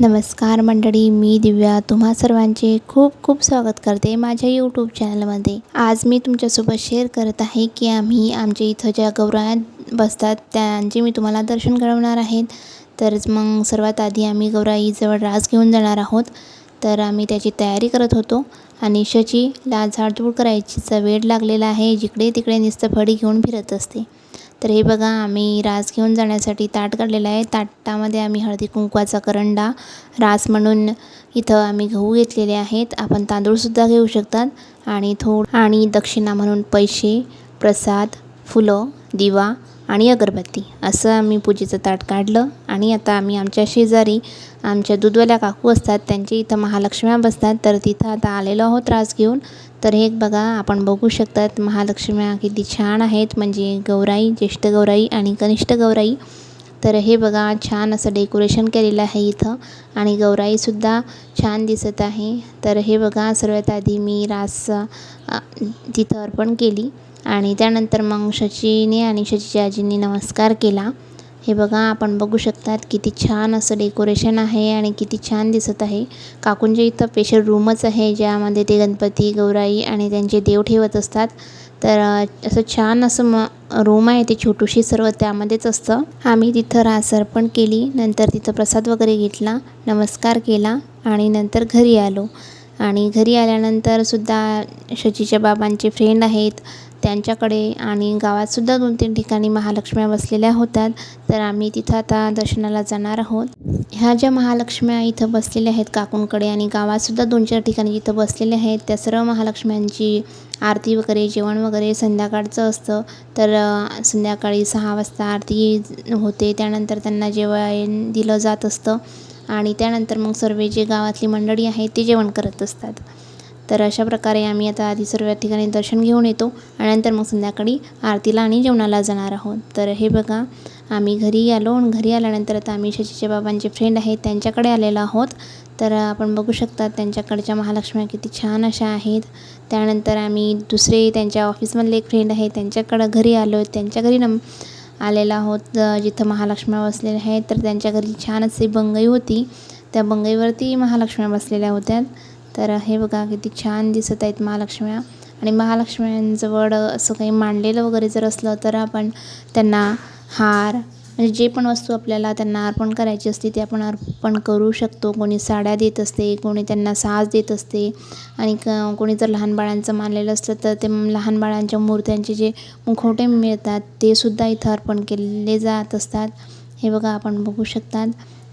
नमस्कार मंडळी मी दिव्या तुम्हा सर्वांचे खूप खूप स्वागत करते माझ्या यूट्यूब चॅनलमध्ये आज मी तुमच्यासोबत शेअर करत आहे की आम्ही आमच्या इथं ज्या गौरायात बसतात त्यांचे मी तुम्हाला दर्शन घडवणार आहेत. तर मग सर्वात आधी आम्ही गौराईजवळ रास घेऊन जाणार आहोत. तर आम्ही त्याची तयारी करत होतो आणि शची लाल झाडझूड करायचीचा वेळ लागलेला आहे जिकडे तिकडे नुसतं फडी घेऊन फिरत असते. तर हे बघा आम्ही रास घेऊन जाण्यासाठी ताट काढलेलं आहे. ताटामध्ये आम्ही हळदी कुंकवाचा करंडा रास म्हणून इथं आम्ही गहू घेतलेले आहेत. आपण तांदूळसुद्धा घेऊ शकतात. आणि थोड आणि दक्षिणा म्हणून पैसे प्रसाद फुलं दिवा आणि अगरबत्ती. असं आम्ही पूजेचं ताट काढलं. आणि आता आम्ही आमच्या शेजारी आमच्या दूधवाल्या काकू असतात. त्यांच्या इथं महालक्ष्म्या बसतात. तर तिथं आता आलेलो आहोत रास घेऊन. तर हे बघा आपण बघू शकतात महालक्ष्म्या किती छान आहेत. म्हणजे गौराई ज्येष्ठ गौराई आणि कनिष्ठ गौराई. तर हे बघा छान असं डेकोरेशन केलेलं आहे इथं. आणि गौराईसुद्धा छान दिसत आहे. तर हे बघा सर्वात आधी मी रास तिथं अर्पण केली. आणि त्यानंतर मग शचीने आणि शचीच्या आजींनी नमस्कार केला. हे बघा आपण बघू शकतात किती छान असं डेकोरेशन आहे आणि किती छान दिसत आहे. काकूंच्या इथं स्पेशल रूमच आहे ज्यामध्ये ते गणपती गौराई आणि त्यांचे देव ठेवत असतात. तर असं छान असं म रूम आहे ते छोटूशी सर्व त्यामध्येच असतं. आम्ही तिथं रास अर्पण केली नंतर तिथं प्रसाद वगैरे घेतला नमस्कार केला आणि नंतर घरी आलो. आणि घरी आल्यानंतर सुद्धा शचीच्या बाबांचे फ्रेंड आहेत त्यांच्याकडे आणि गावातसुद्धा दोन तीन ठिकाणी महालक्ष्म्या बसलेल्या होत्या. तर आम्ही तिथं आता दर्शनाला जाणार आहोत. ह्या ज्या महालक्ष्म्या इथं बसलेल्या आहेत काकूंकडे आणि गावातसुद्धा दोन चार ठिकाणी जिथं बसलेल्या आहेत त्या सर्व महालक्ष्म्यांची आरती वगैरे जेवण वगैरे संध्याकाळचं असतं. तर संध्याकाळी सहा वाजता आरती होते. त्यानंतर त्यांना जेवण दिलं जात असतं. आणि त्यानंतर मग सर्व जे गावातली मंडळी आहेत ते जेवण करत असतात. तर अशा प्रकारे आम्ही आता आधी सर्व ठिकाणी दर्शन घेऊन येतो आणि नंतर मग संध्याकाळी आरतीला आणि जेवणाला जाणार आहोत. तर हे बघा आम्ही घरी आलो आणि घरी आल्यानंतर आता आम्ही शशीच्या बाबांचे फ्रेंड आहेत त्यांच्याकडे आलेलो आहोत. तर आपण बघू शकता त्यांच्याकडच्या महालक्ष्म्या किती छान अशा आहेत. त्यानंतर आम्ही दुसरे त्यांच्या ऑफिसमधले एक फ्रेंड आहे त्यांच्याकडं घरी आलो त्यांच्या घरी नम आलेला आहोत. जिथं महालक्ष्म्या बसलेल्या आहेत तर त्यांच्या घरी छान अशी बंगई होती. त्या बंगईवरती महालक्ष्म्या बसलेल्या होत्या. तर हे बघा किती छान दिसत आहेत महालक्ष्म्या. आणि महालक्ष्म्यांजवळ असं काही मांडलेलं वगैरे जर असलं तर आपण त्यांना हार म्हणजे जे पण वस्तू आपल्याला त्यांना अर्पण करायची असते ते आपण अर्पण करू शकतो. कोणी साड्या देत असते कोणी त्यांना साज देत असते. आणि क कोणी जर लहान बाळांचं मानलेलं असलं तर ते लहान बाळांच्या मूर्त्यांचे जे मुखवटे मिळतात ते सुद्धा इथं अर्पण केले जात असतात. हे बघा आपण बघू शकतात.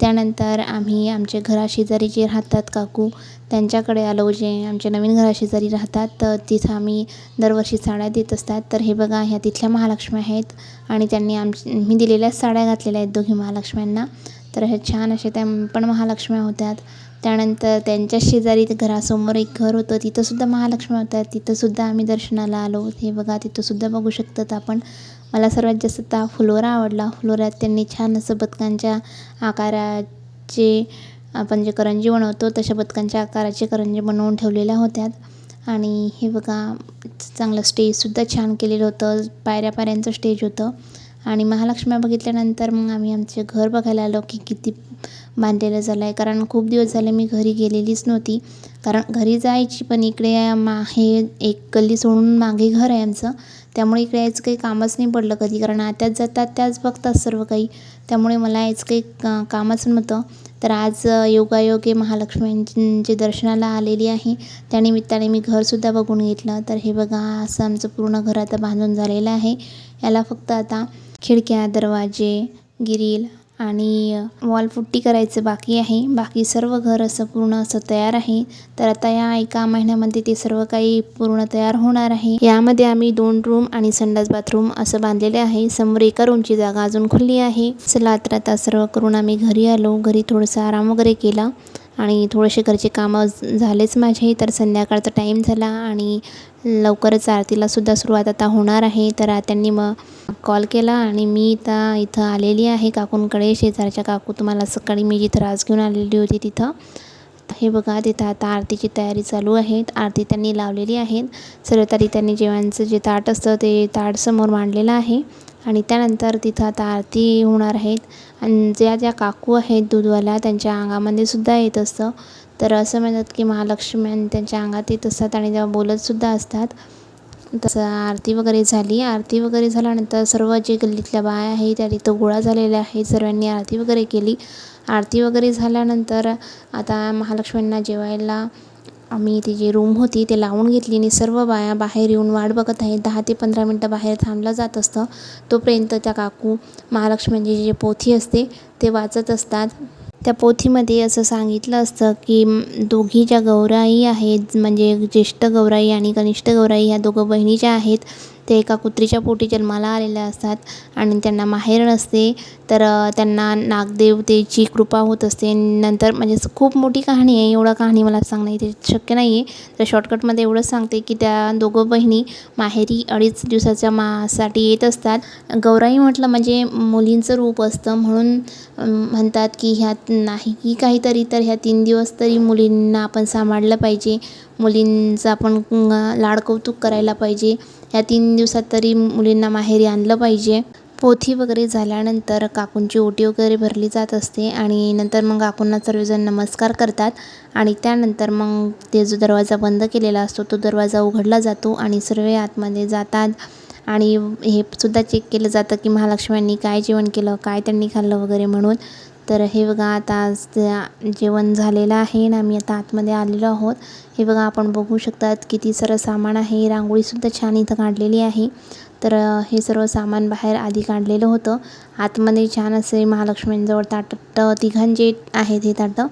त्यानंतर आम्ही आमच्या घराशेजारी जे राहतात काकू त्यांच्याकडे आलो. जे आमच्या नवीन घराशेजारी राहतात तर तिथं आम्ही दरवर्षी साड्या देत असतात. तर हे बघा ह्या तिथल्या महालक्ष्मी आहेत आणि त्यांनी आम मी दिलेल्याच साड्या घातलेल्या आहेत दोघी महालक्ष्म्यांना. तर ह्या छान अशा त्या पण महालक्ष्म्या होत्या त्यानंतर त्यांच्या शेजारी घरासमोर एक घर होतं. तिथंसुद्धा महालक्ष्मी होत्या तिथंसुद्धा आम्ही दर्शनाला आलो. हे बघा तिथंसुद्धा बघू शकतात आपण. मला सर्वात जास्त ता फुलोरा आवडला. फुलोऱ्यात त्यांनी छान असं बदकांच्या आकाराचे आपण जे करंजी बनवतो तशा बदकांच्या आकाराचे करंजी बनवून ठेवलेल्या होत्या. आणि हे बघा चांगलं स्टेजसुद्धा छान केलेलं होतं. पायऱ्या पायऱ्यांचं स्टेज होतं. आणि महालक्ष्म्या बघितल्यानंतर मग आम्ही आमचे घर बघायला आलो की किती बांधलेलं झालं आहे कारण खूप दिवस झाले मी घरी गेलेलीच नव्हती. कारण घरी जायची पण इकडे मा हे एक गल्ली सोडून मागे घर आहे आमचं. त्यामुळे इकडे यायचं काही कामच नाही पडलं कधी कारण आत्याच जातात त्याच बघतात सर्व काही. त्यामुळे मला यायचं काही का कामच नव्हतं. तर आज योगायोगे महालक्ष्मींचे दर्शनाला आलेली आहे. त्यानिमित्ताने मी घरसुद्धा बघून घेतलं. तर हे बघा असं आमचं पूर्ण घर आता बांधून झालेलं आहे. याला फक्त आता खिडक्या दरवाजे गिरील आणि वॉलपुट्टी करायचं बाकी आहे. बाकी सर्व घर असं पूर्ण असं तयार आहे. तर आता या एका महिन्यामध्ये ते सर्व काही पूर्ण तयार होणार आहे. यामध्ये आम्ही दोन रूम आणि संडास बाथरूम असं बांधलेले आहे. समोर एका रूमची जागा अजून खुली आहे. चला तर आता सर्व करून आम्ही घरी आलो. घरी थोडंसं आराम वगैरे केला. आणि थोडेसे घरचे कामं झालेच माझे. तर संध्याकाळचा टाईम झाला आणि लवकरच आरतीलासुद्धा सुरुवात आता होणार आहे. तर त्यांनी मग कॉल केला आणि मी आता इथं आलेली आहे. काकूंकडे शेजारच्या काकू तुम्हाला सकाळी मी जिथं रास घेऊन आलेली होती तिथं. हे बघा तिथं आता आरतीची तयारी चालू आहे. आरती त्यांनी लावलेली आहे. सर्व तरी त्यांनी जेवणाचं जे ताट असतं ते ताट समोर मांडलेलं आहे. आणि त्यानंतर तिथं आता आरती होणार आहेत. आणि ज्या ज्या काकू आहेत दूधवाल्या त्यांच्या अंगामध्ये सुद्धा येत असतं. तर असं म्हणतात की महालक्ष्मी त्यांच्या अंगात येत असतात आणि तेव्हा बोलतसुद्धा असतात तसं आरती वगैरे झाली. आरती वगैरे झाल्यानंतर सर्व जे गल्लीतल्या बाया आहे त्या तिथं गोळा झालेल्या आहेत. सर्वांनी आरती वगैरे केली. आरती वगैरे झाल्यानंतर आता महालक्ष्मींना जेवायला आम्ही ती जी रूम होती ते लावून घेतली आणि सर्व बाया बाहेर येऊन वाट बघत आहेत. दहा ते पंधरा मिनटं बाहेर थांबलं जात असतं. तोपर्यंत त्या काकू महालक्ष्म्यांची जी पोथी असते ते वाचत असतात. त्या पोथीमध्ये असं सांगितलं असतं की दोघी ज्या गौराई आहेत म्हणजे ज्येष्ठ गौराई आणि कनिष्ठ गौराई ह्या दोघं बहिणी ज्या आहेत. ते एका कुत्रीच्या पोटी जन्माला आलेल्या असतात आणि त्यांना माहेर नसते. तर त्यांना नागदेवतेची कृपा होत असते. नंतर म्हणजे खूप मोठी कहाणी आहे. एवढं कहाणी मला सांगणं इथे शक्य नाही आहे तर शॉर्टकटमध्ये एवढंच सांगते की त्या दोघं बहिणी माहेरी अडीच दिवसाच्या मासाठी येत असतात. गौराई म्हटलं म्हणजे मुलींचं रूप असतं म्हणून म्हणतात की ह्यात नाही की काहीतरी तर ह्या तीन दिवस तरी मुलींना आपण सांभाळलं पाहिजे. मुलींचं आपण लाड कौतुक करायला पाहिजे. ह्या तीन दिवसात तरी मुलींना माहेरी आणलं पाहिजे. पोथी वगैरे झाल्यानंतर काकूंची ओटी वगैरे भरली जात असते आणि नंतर मग काकूंना सर्वजण नमस्कार करतात आणि त्यानंतर मग ते जो दरवाजा बंद केलेला असतो तो दरवाजा उघडला जातो आणि सर्व आतमध्ये जातात. आणि हे सुद्धा चेक केलं जातं की महालक्ष्म्यांनी काय जेवण केलं काय त्यांनी खाल्लं वगैरे म्हणून. तर हे बघा आता आज त्या- जेवण झालेलं आहे आणि आम्ही आता आतमध्ये आलेलो आहोत. हे बघा आपण बघू शकतात किती सारं सामान आहे. रांगोळीसुद्धा छान इथं काढलेली आहे. तर हे सर्व सामान बाहेर आधी काढलेलं होतं. आतमध्ये छान असे महालक्ष्मींजवळ ताटं तिघांचे आहेत हे ताटं.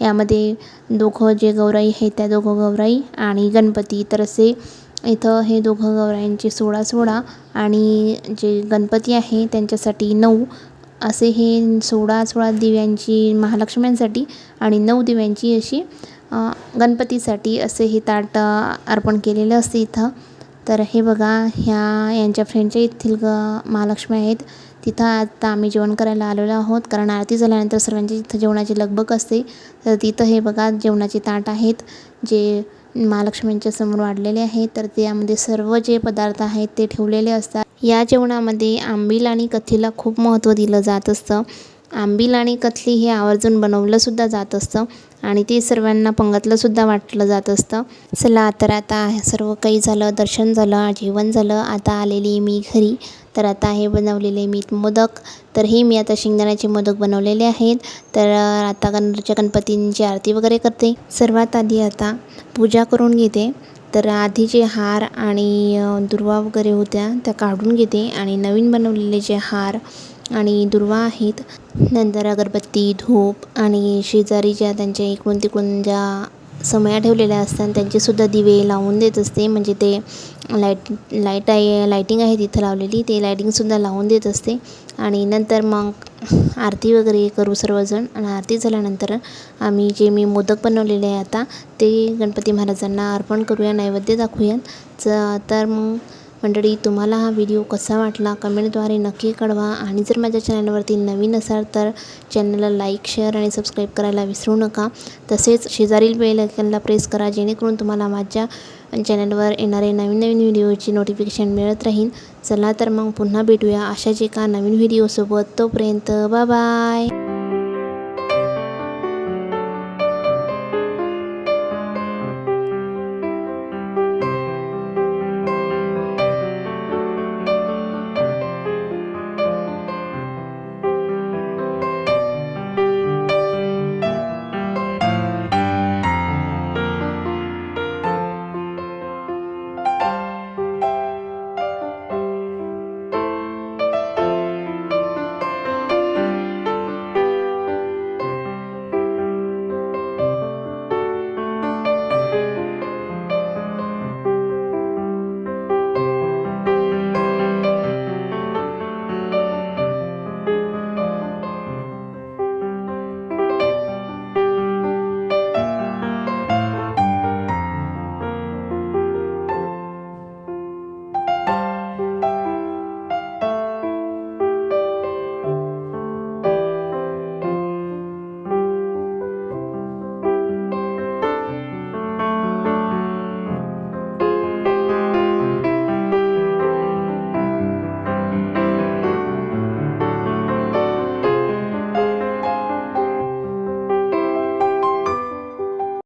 यामध्ये दोघं जे गौराई आहेत त्या दोघं गौराई आणि गणपती. तर असे इथं हे दोघं गौराईंचे सोळा सोळा आणि जे गणपती आहे त्यांच्यासाठी नऊ. असे हे सोळा सोळा दिव्यांची महालक्ष्म्यांसाठी आणि नऊ दिव्यांची अशी गणपतीसाठी असे हे ताट अर्पण केलेलं असते इथं. तर हे बघा ह्या यांच्या फ्रेंडच्या येथील ग महालक्ष्मी आहेत. तिथं आता आम्ही जेवण करायला आलेलो आहोत. कारण आरती झाल्यानंतर सर्वांची इथं जेवणाची लगबग असते. तर तिथं हे बघा जेवणाचे ताट आहेत जे महालक्ष्मींच्या समोर वाढलेले आहेत. तर त्यामध्ये सर्व जे पदार्थ आहेत ते ठेवलेले असतात. या जेवणामध्ये आंबील आणि कथीला खूप महत्त्व दिलं जात असतं. आंबील आणि कथली हे आवर्जून बनवलंसुद्धा जात असतं आणि ते सर्वांना पंगतलंसुद्धा वाटलं जात असतं. चला तर आता सर्व काही झालं दर्शन झालं जेवण झालं. आता आलेली मी घरी. तर आता हे बनवलेले मी मोदक. तर हे मी आता शेंगदाण्याचे मोदक बनवलेले आहेत. तर आता गणच्या गणपतींची आरती वगैरे करते. सर्वात आधी आता पूजा करून घेते. तर आधी जे हार आणि दुर्वा वगैरे होत्या त्या काढून घेते आणि नवीन बनवलेले जे हार आणि दुर्वा आहेत नंतर अगरबत्ती धूप आणि शेजारी ज्या त्यांच्या इकडून तिकडून ज्या समया ठेवलेल्या असतात त्यांचेसुद्धा दिवे लावून देत असते. म्हणजे ते लाइट लाइट आहे लायटिंग आहे तिथं लावलेली ते लायटिंगसुद्धा लावून देत असते. आणि नंतर मग आरती वगैरे करू सर्वजण. आणि आरती झाल्यानंतर आम्ही जे मी मोदक बनवलेले आहे आता ते गणपती महाराजांना अर्पण करूया नैवेद्य दाखवूया च तर मग मंडळी तुम्हाला हा व्हिडिओ कसा वाटला कमेंटद्वारे नक्की कळवा. आणि जर माझ्या चॅनलवरती नवीन असाल तर चॅनलला लाईक शेअर आणि सबस्क्राईब करायला विसरू नका. तसेच शेजारील बेल आयकनला प्रेस करा जेणेकरून तुम्हाला माझ्या चॅनलवर येणारे नवीन नवीन व्हिडिओची नोटिफिकेशन मिळत राहील. चला तर मग पुन्हा भेटूया अशाच एका नवीन व्हिडिओसोबत. तोपर्यंत बाय